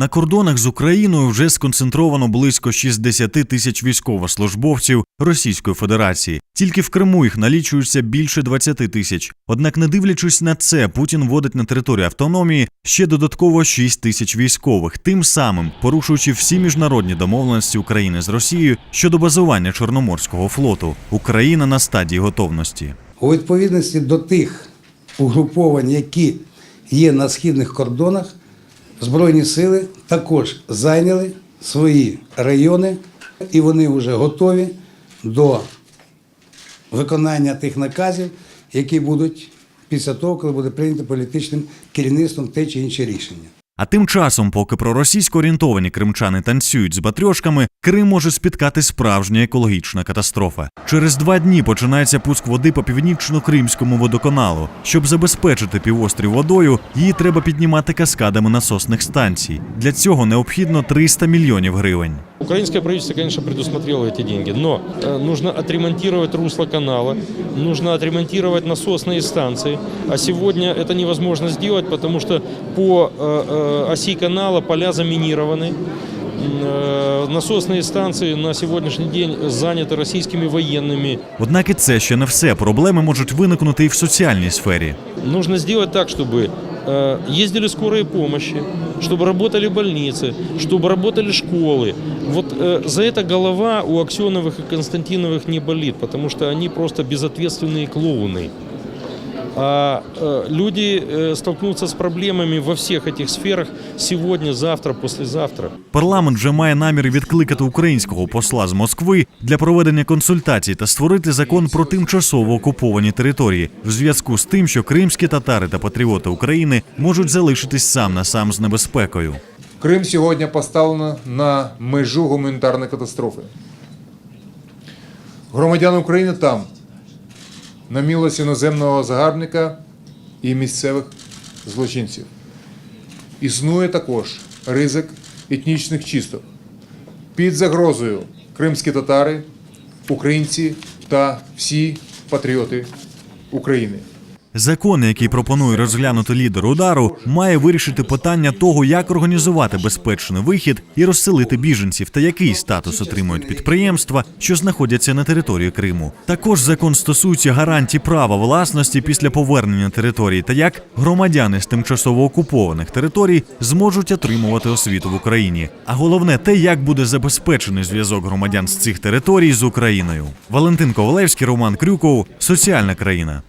На кордонах з Україною вже сконцентровано близько 60 тисяч військовослужбовців Російської Федерації. Тільки в Криму їх налічується більше 20 тисяч. Однак, не дивлячись на це, Путін вводить на територію автономії ще додатково 6 тисяч військових, тим самим порушуючи всі міжнародні домовленості України з Росією щодо базування Чорноморського флоту. Україна на стадії готовності. У відповідності до тих угруповань, які є на східних кордонах, Збройні сили також зайняли свої райони, і вони вже готові до виконання тих наказів, які будуть після того, коли буде прийнято політичним керівництвом те чи інше рішення. А тим часом, поки проросійсько орієнтовані кримчани танцюють з батрьошками, Крим може спіткати справжня екологічна катастрофа. Через два дні починається пуск води по північно-кримському водоканалу. Щоб забезпечити півострів водою, її треба піднімати каскадами насосних станцій. Для цього необхідно 300 мільйонів гривень. Украинское правительство, конечно, предусмотрело эти деньги, но э, нужно отремонтировать русло канала, нужно отремонтировать насосные станции, а сегодня это невозможно сделать, потому что по э, э, оси канала поля заминированы, М, э, насосные станции на сегодняшний день заняты российскими военными. Однак і це ще не все. Проблеми можуть виникнути і в соціальній сфері. Нужно сделать так, чтобы э, ездили скорые помощи, чтобы работали больницы, чтобы работали школы. Вот э, за это голова у Аксеновых и Константиновых не болит, потому что они просто безответственные клоуны. А э, люди э, столкнутся с проблемами во всех этих сферах сегодня, завтра, послезавтра. Парламент вже має намір відкликати українського посла з Москви для проведення консультацій та створити закон про тимчасово окуповані території в зв'язку з тим, що кримські татари та патріоти України можуть залишитись сам на сам з небезпекою. Крим сьогодні поставлено на межу гуманітарної катастрофи. Громадяни України там, на мілость іноземного загарбника і місцевих злочинців. Існує також ризик етнічних чисток. Під загрозою кримські татари, українці та всі патріоти України. Закон, який пропонує розглянути лідер удару, має вирішити питання того, як організувати безпечний вихід і розселити біженців, та який статус отримують підприємства, що знаходяться на території Криму. Також закон стосується гарантій права власності після повернення території, та як громадяни з тимчасово окупованих територій зможуть отримувати освіту в Україні. А головне те, як буде забезпечений зв'язок громадян з цих територій з Україною. Валентин Ковалевський, Роман Крюков, соціальна країна.